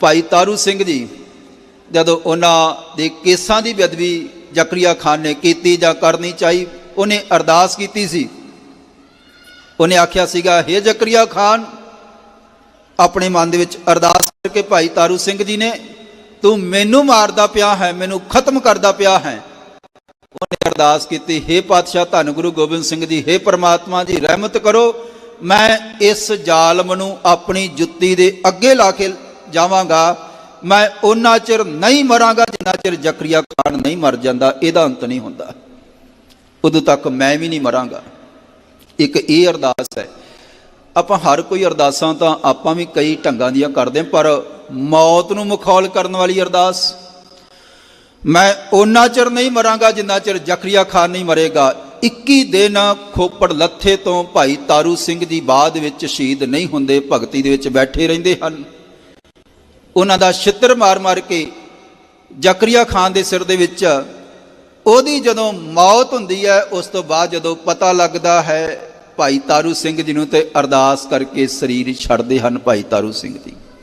ਭਾਈ ਤਾਰੂ ਸਿੰਘ ਜੀ, ਜਦੋਂ ਉਹਨਾਂ ਦੇ ਕੇਸਾਂ ਦੀ ਬੇਅਦਬੀ ਜ਼ਕਰੀਆ ਖਾਨ ਨੇ ਕੀਤੀ ਜਾਂ ਕਰਨੀ ਚਾਹੀ, ਉਹਨੇ ਅਰਦਾਸ ਕੀਤੀ ਸੀ। ਉਹਨੇ ਆਖਿਆ ਸੀਗਾ, ਹੇ ਜ਼ਕਰੀਆ ਖਾਨ, ਆਪਣੇ ਮਨ ਦੇ ਵਿੱਚ ਅਰਦਾਸ ਕਰਕੇ ਭਾਈ ਤਾਰੂ ਸਿੰਘ ਜੀ ਨੇ, ਤੂੰ ਮੈਨੂੰ ਮਾਰਦਾ ਪਿਆ ਹੈ, ਮੈਨੂੰ ਖਤਮ ਕਰਦਾ ਪਿਆ ਹੈ। ਉਹਨੇ ਅਰਦਾਸ ਕੀਤੀ, ਹੇ ਪਾਤਸ਼ਾਹ, ਧੰਨ ਗੁਰੂ ਗੋਬਿੰਦ ਸਿੰਘ ਜੀ, ਹੇ ਪ੍ਰਮਾਤਮਾ ਜੀ, ਰਹਿਮਤ ਕਰੋ। ਮੈਂ ਇਸ ਜ਼ਾਲਮ ਨੂੰ ਆਪਣੀ ਜੁੱਤੀ ਦੇ ਅੱਗੇ ਲਾ ਕੇ ਜਾਵਾਂਗਾ, ਮੈਂ ਉਹਨਾਂ ਚਿਰ ਨਹੀਂ ਮਰਾਂਗਾ ਜਿੰਨਾ ਚਿਰ ਜ਼ਕਰੀਆ ਖਾਨ ਨਹੀਂ ਮਰ ਜਾਂਦਾ, ਇਹਦਾ ਅੰਤ ਨਹੀਂ ਹੁੰਦਾ। ਉਦੋਂ ਤੱਕ ਮੈਂ ਵੀ ਨਹੀਂ ਮਰਾਂਗਾ। ਇੱਕ ਇਹ ਅਰਦਾਸ ਹੈ, ਆਪਾਂ ਹਰ ਕੋਈ ਅਰਦਾਸਾਂ ਤਾਂ ਆਪਾਂ ਵੀ ਕਈ ਢੰਗਾਂ ਦੀਆਂ ਕਰਦੇ ਪਰ ਮੌਤ ਨੂੰ ਮਖੌਲ ਕਰਨ ਵਾਲੀ ਅਰਦਾਸ, ਮੈਂ ਉਹਨਾਂ ਚਿਰ ਨਹੀਂ ਮਰਾਂਗਾ ਜਿੰਨਾ ਚਿਰ ਜ਼ਕਰੀਆ ਖਾਨ ਨਹੀਂ ਮਰੇਗਾ। 21 ਦਿਨ ਖੋਪੜ ਲੱਥੇ ਤੋਂ ਭਾਈ ਤਾਰੂ ਸਿੰਘ ਜੀ ਬਾਅਦ ਵਿੱਚ ਸ਼ਹੀਦ ਨਹੀਂ ਹੁੰਦੇ, ਭਗਤੀ ਦੇ ਵਿੱਚ ਬੈਠੇ ਰਹਿੰਦੇ ਹਨ। ਉਹਨਾਂ ਦਾ ਛਿੱਤਰ ਮਾਰ-ਮਾਰ ਕੇ ਜ਼ਕਰੀਆ ਖਾਨ ਦੇ ਸਿਰ ਦੇ ਵਿੱਚ ਉਹਦੀ ਜਦੋਂ ਮੌਤ ਹੁੰਦੀ ਹੈ, ਉਸ ਤੋਂ ਬਾਅਦ ਜਦੋਂ ਪਤਾ ਲੱਗਦਾ ਹੈ ਭਾਈ ਤਾਰੂ ਸਿੰਘ ਜੀ ਨੂੰ ਤੇ ਅਰਦਾਸ ਕਰਕੇ ਸਰੀਰ ਛੱਡਦੇ ਹਨ ਭਾਈ ਤਾਰੂ ਸਿੰਘ ਜੀ।